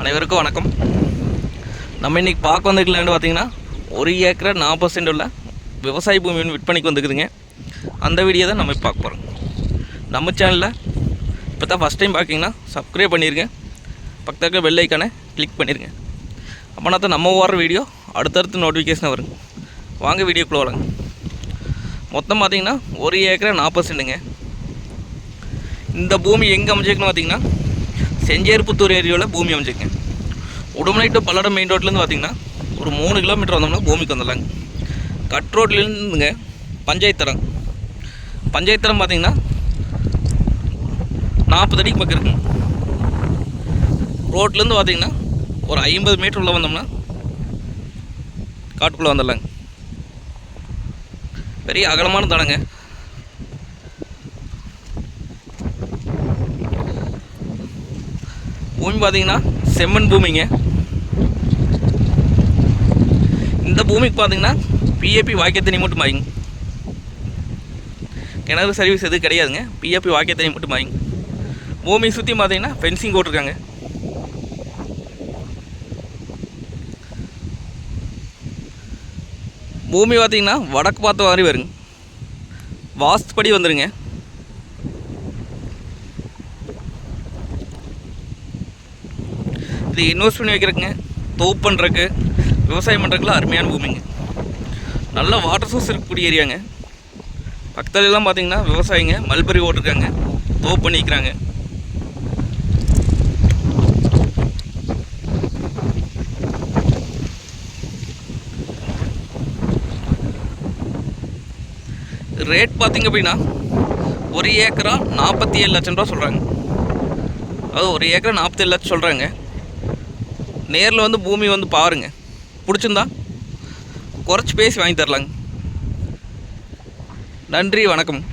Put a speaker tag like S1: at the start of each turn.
S1: அனைவருக்கும் வணக்கம். நம்ம இன்றைக்கி பார்க்க வந்திருக்கலான்னு பார்த்தீங்கன்னா ஒரு ஏக்கரை நாற்பது சென்ட் உள்ள விவசாய பூமி விற்பனைக்கு வந்துக்குதுங்க அந்த வீடியோ தான் நம்ம பார்க்க போகிறோம் நம்ம சேனலில் இப்போ தான் ஃபஸ்ட் டைம் பார்க்கிங்கன்னா சப்ஸ்கிரைப் பண்ணிடுங்க பக்கத்துக்கு பெல் ஐக்கானை கிளிக் பண்ணிடுங்க அப்போனா தான் நம்ம ஓடுற வீடியோ அடுத்தடுத்து நோட்டிஃபிகேஷன் வருங்க வாங்க வீடியோக்குள்ளே வரங்க மொத்தம் பார்த்தீங்கன்னா ஒரு ஏக்கரை நாற்பது சென்ட்டுங்க இந்த பூமி எங்கே அமைச்சிருக்குன்னு பார்த்தீங்கன்னா செஞ்சேர்புத்தூர் ஏரியாவில் பூமி அமைச்சிருக்கேன் உடுமலை டு பல்லடம் மெயின் ரோட்லேருந்து பார்த்தீங்கன்னா ஒரு மூணு கிலோமீட்டர் வந்தோம்னா பூமிக்கு வந்துடலாங்க. கட் ரோட்லேருந்துங்க பஞ்சாயத்தரம் பஞ்சாயத்தரம் பார்த்தீங்கன்னா நாற்பது அடிக்கு பக்கம் இருக்குங்க. ரோட்லேருந்து பார்த்தீங்கன்னா ஒரு ஐம்பது மீட்டர் உள்ளே வந்தோம்னா காட்டுக்குள்ளே வந்துடலாங்க. பெரிய அகலமான தடங்க. பூமி பார்த்தீங்கன்னா செம்மண் பூமிங்க. இந்த பூமிக்கு பார்த்தீங்கன்னா பிஏபி வாக்கியத்தனி மட்டும் வாங்க கிணறு சர்வீஸ் எதுவும் கிடையாதுங்க. பிஏபி வாக்கியத்தனி மட்டும் வாங்க பூமி சுற்றி பார்த்தீங்கன்னா ஃபென்சிங் போட்டிருக்காங்க. பூமி பார்த்தீங்கன்னா வடக்கு பார்த்த மாதிரி வருங்க. வாஸ்துப்படி வந்துடுங்க இது இன்வெஸ்ட் பண்ணி வைக்கிறதுங்க தோப்பு பண்ணுறக்கு விவசாயம் பண்ணுறக்குலாம் அருமையான பூமிங்க. நல்ல வாட்டர் சோர்ஸ் இருக்கக்கூடிய ஏரியாங்க. பக்கத்துலலாம் பார்த்தீங்கன்னா விவசாயிங்க மல்பரி ஓட்டிருக்காங்க தோப்பு பண்ணிக்கிறாங்க ரேட் பார்த்தீங்க அப்படின்னா ஒரு ஏக்கரா நாற்பத்தி ஏழு லட்சம் ரூபா சொல்கிறாங்க அது ஒரு ஏக்கரா நாற்பத்தி ஏழு லட்சம் சொல்கிறாங்க நேரில் வந்து பூமி வந்து பாருங்க. பிடிச்சிருந்தா? குறைச்சி பேசி வாங்கி தரலாங்க. நன்றி வணக்கம்.